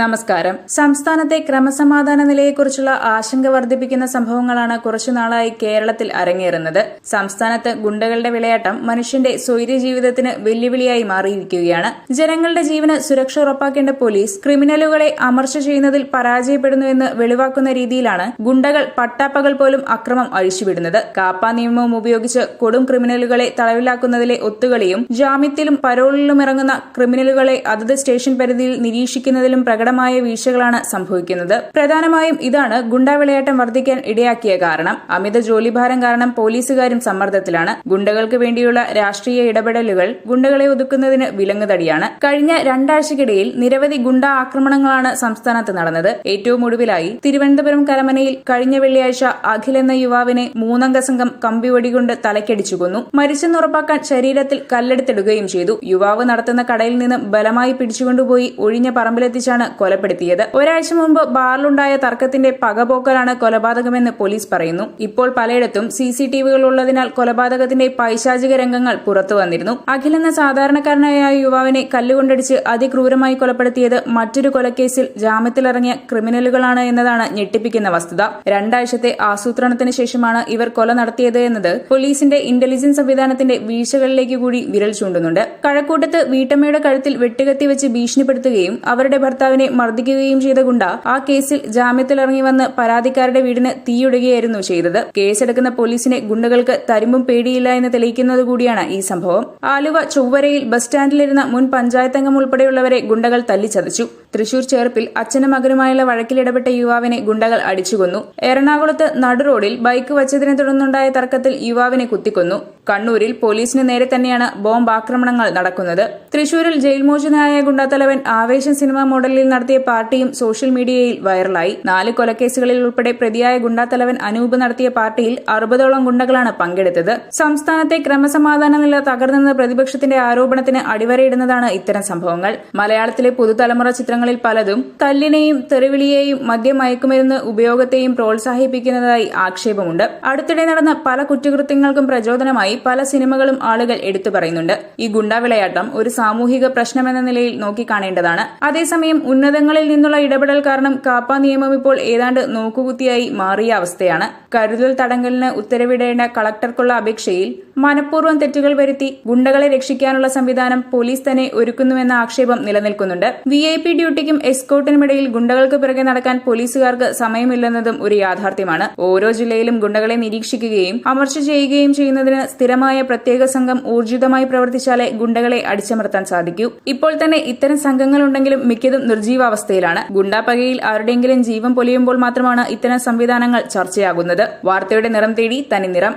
നമസ്കാരം. സംസ്ഥാനത്തെ ക്രമസമാധാന നിലയെക്കുറിച്ചുള്ള ആശങ്ക വർദ്ധിപ്പിക്കുന്ന സംഭവങ്ങളാണ് കുറച്ചുനാളായി കേരളത്തിൽ അരങ്ങേറുന്നത്. സംസ്ഥാനത്ത് ഗുണ്ടകളുടെ വിളയാട്ടം മനുഷ്യന്റെ സ്വൈര്യ ജീവിതത്തിന് വെല്ലുവിളിയായി മാറിയിരിക്കുകയാണ്. ജനങ്ങളുടെ ജീവന് സുരക്ഷ ഉറപ്പാക്കേണ്ട പോലീസ് ക്രിമിനലുകളെ അമർച്ച ചെയ്യുന്നതിൽ പരാജയപ്പെടുന്നുവെന്ന് വെളിവാക്കുന്ന രീതിയിലാണ് ഗുണ്ടകൾ പട്ടാപ്പകൾ പോലും അക്രമം അഴിച്ചുവിടുന്നത്. കാപ്പാ നിയമവും ഉപയോഗിച്ച് കൊടും ക്രിമിനലുകളെ തടവിലാക്കുന്നതിലെ ഒത്തുകളിയും ജാമ്യത്തിലും പരോളിലും ഇറങ്ങുന്ന ക്രിമിനലുകളെ അതത് സ്റ്റേഷൻ പരിധിയിൽ നിരീക്ഷിക്കുന്നതിലും പ്രകടമായ വീഴ്ചകളാണ് സംഭവിക്കുന്നത്. പ്രധാനമായും ഇതാണ് ഗുണ്ടാവിളയാട്ടം വർദ്ധിക്കാൻ ഇടയാക്കിയ കാരണം. അമിത ജോലിഭാരം കാരണം പോലീസുകാരും സമ്മർദ്ദത്തിലാണ്. ഗുണ്ടകൾക്ക് വേണ്ടിയുള്ള രാഷ്ട്രീയ ഇടപെടലുകൾ ഗുണ്ടകളെ ഒതുക്കുന്നതിന് വിലങ്ങുതടിയാണ്. കഴിഞ്ഞ രണ്ടാഴ്ചക്കിടയിൽ നിരവധി ഗുണ്ടാ ആക്രമണങ്ങളാണ് സംസ്ഥാനത്ത് നടന്നത്. ഏറ്റവും ഒടുവിലായി തിരുവനന്തപുരം കരമനയിൽ കഴിഞ്ഞ വെള്ളിയാഴ്ച അഖിൽ എന്ന യുവാവിനെ മൂന്നംഗ സംഘം കമ്പിവടികൊണ്ട് തലക്കടിച്ചു കൊന്നു. മരിച്ചെന്നുറപ്പാക്കാൻ ശരീരത്തിൽ കല്ലെടുത്തിടുകയും ചെയ്തു. യുവാവ് നടത്തുന്ന കടയിൽ നിന്ന് ബലമായി പിടിച്ചുകൊണ്ടുപോയി ഒഴിഞ്ഞ പറമ്പിലെത്തിച്ചാണ് കൊലപ്പെടുത്തിയത്. ഒരാഴ്ച മുമ്പ് ബാറിലുണ്ടായ തർക്കത്തിന്റെ പകപോക്കലാണ് കൊലപാതകമെന്ന് പോലീസ് പറയുന്നു. ഇപ്പോൾ പലയിടത്തും സി സി ടി വികൾ ഉള്ളതിനാൽ കൊലപാതകത്തിന്റെ പൈശാചിക രംഗങ്ങൾ പുറത്തു വന്നിരുന്നു. അഖിൽ എന്ന സാധാരണക്കാരനായ യുവാവിനെ കല്ലുകൊണ്ടടിച്ച് അതിക്രൂരമായി കൊലപ്പെടുത്തിയത് മറ്റൊരു കൊലക്കേസിൽ ജാമ്യത്തിലിറങ്ങിയ ക്രിമിനലുകളാണ് എന്നതാണ് ഞെട്ടിപ്പിക്കുന്ന വസ്തുത. രണ്ടാഴ്ചത്തെ ആസൂത്രണത്തിന് ശേഷമാണ് ഇവർ കൊല നടത്തിയത് എന്നത് പോലീസിന്റെ ഇന്റലിജൻസ് സംവിധാനത്തിന്റെ വീഴ്ചകളിലേക്ക് കൂടി വിരൽ ചൂണ്ടുന്നുണ്ട്. കഴക്കൂട്ടത്ത് വീട്ടമ്മയുടെ കഴുത്തിൽ വെട്ടുകത്തി വെച്ച് ഭീഷണിപ്പെടുത്തുകയും അവരുടെ ഭർത്താവിനെ മർദ്ദിക്കുകയും ചെയ്ത ഗുണ്ട ആ കേസിൽ ജാമ്യത്തിലിറങ്ങി വന്ന് പരാതിക്കാരുടെ വീടിന് തീയിടുകയായിരുന്നു ചെയ്തത്. കേസെടുക്കുന്ന പോലീസിനെ ഗുണ്ടകൾക്ക് തരുമ്പും പേടിയില്ല എന്ന് തെളിയിക്കുന്നത് കൂടിയാണ് ഈ സംഭവം. ആലുവ ചൊവ്വരയിൽ ബസ് സ്റ്റാൻഡിലിരുന്ന മുൻ പഞ്ചായത്തംഗം ഉൾപ്പെടെയുള്ളവരെ ഗുണ്ടകൾ തല്ലിച്ചതച്ചു. തൃശൂർ ചേർപ്പിൽ അച്ഛനും മകനുമായുള്ള വഴക്കിലിടപെട്ട യുവാവിനെ ഗുണ്ടകൾ അടിച്ചുകൊന്നു. എറണാകുളത്ത് നടുറോഡിൽ ബൈക്ക് വച്ചതിനെ തുടർന്നുണ്ടായ തർക്കത്തിൽ യുവാവിനെ കുത്തിക്കൊന്നു. കണ്ണൂരിൽ പോലീസിന് നേരെ തന്നെയാണ് ബോംബ് ആക്രമണങ്ങൾ നടക്കുന്നത്. തൃശൂരിൽ ജയിൽ മോചിതനായ ഗുണ്ടാത്തലവൻ ആവേശം സിനിമാ മോഡലിൽ നടത്തിയ പാർട്ടിയും സോഷ്യൽ മീഡിയയിൽ വൈറലായി. നാല് കൊലക്കേസുകളിൽ ഉൾപ്പെടെ പ്രതിയായ ഗുണ്ടാത്തലവൻ അനൂപ് നടത്തിയ പാർട്ടിയിൽ അറുപതോളം ഗുണ്ടകളാണ് പങ്കെടുത്തത്. സംസ്ഥാനത്തെ ക്രമസമാധാന നില തകർന്നെന്ന പ്രതിപക്ഷത്തിന്റെ ആരോപണത്തിന് അടിവരയിടുന്നതാണ് ഇത്തരം സംഭവങ്ങൾ. മലയാളത്തിലെ പുതുതലമുറ ചിത്രങ്ങളിൽ പലതും തല്ലിനെയും തെറിവിളിയെയും മദ്യമയക്കുമരുന്ന് ഉപയോഗത്തെയും പ്രോത്സാഹിപ്പിക്കുന്നതായി ആക്ഷേപമുണ്ട്. അടുത്തിടെ നടന്ന പല കുറ്റകൃത്യങ്ങൾക്കും പ്രചോദനമായി പല സിനിമകളും ആളുകൾ എടുത്തു പറയുന്നുണ്ട്. ഈ ഗുണ്ടാവിളയാട്ടം ഒരു സാമൂഹിക പ്രശ്നമെന്ന നിലയിൽ നോക്കിക്കാണേണ്ടതാണ്. അതേസമയം ഉന്നതങ്ങളിൽ നിന്നുള്ള ഇടപെടൽ കാരണം കാപ്പ നിയമം ഇപ്പോൾ ഏതാണ്ട് നോക്കുകുത്തിയായി മാറിയ അവസ്ഥയാണ്. കരുതൽ തടങ്കലിന് ഉത്തരവിടേണ്ട കളക്ടർക്കുള്ള അപേക്ഷയിൽ മനഃപൂർവം തെറ്റുകൾ വരുത്തി ഗുണ്ടകളെ രക്ഷിക്കാനുള്ള സംവിധാനം പോലീസ് തന്നെ ഒരുക്കുന്നുവെന്ന ആക്ഷേപം നിലനിൽക്കുന്നുണ്ട്. വി ഐ പി ഡ്യൂട്ടിക്കും എസ്കോട്ടിനുമിടയിൽ ഗുണ്ടകൾക്ക് പിറകെ നടക്കാൻ പോലീസുകാർക്ക് സമയമില്ലെന്നതും ഒരു യാഥാർത്ഥ്യമാണ്. ഓരോ ജില്ലയിലും ഗുണ്ടകളെ നിരീക്ഷിക്കുകയും അമർച്ച ചെയ്യുകയും ചെയ്യുന്നതിന് സ്ഥിരമായ പ്രത്യേക സംഘം ഊർജിതമായി പ്രവർത്തിച്ചാലേ ഗുണ്ടകളെ അടിച്ചമർത്താൻ സാധിക്കൂ. ഇപ്പോൾ തന്നെ ഇത്തരം സംഘങ്ങളുണ്ടെങ്കിലും മിക്കതും നിർജീവാവസ്ഥയിലാണ്. ഗുണ്ടാപ്പകയിൽ ആരുടെയെങ്കിലും ജീവൻ പൊലിയുമ്പോൾ മാത്രമാണ് ഇത്തരം സംവിധാനങ്ങൾ ചർച്ചയാകുന്നത്. വാർത്തയുടെ നിറം തേടി തനി നിറം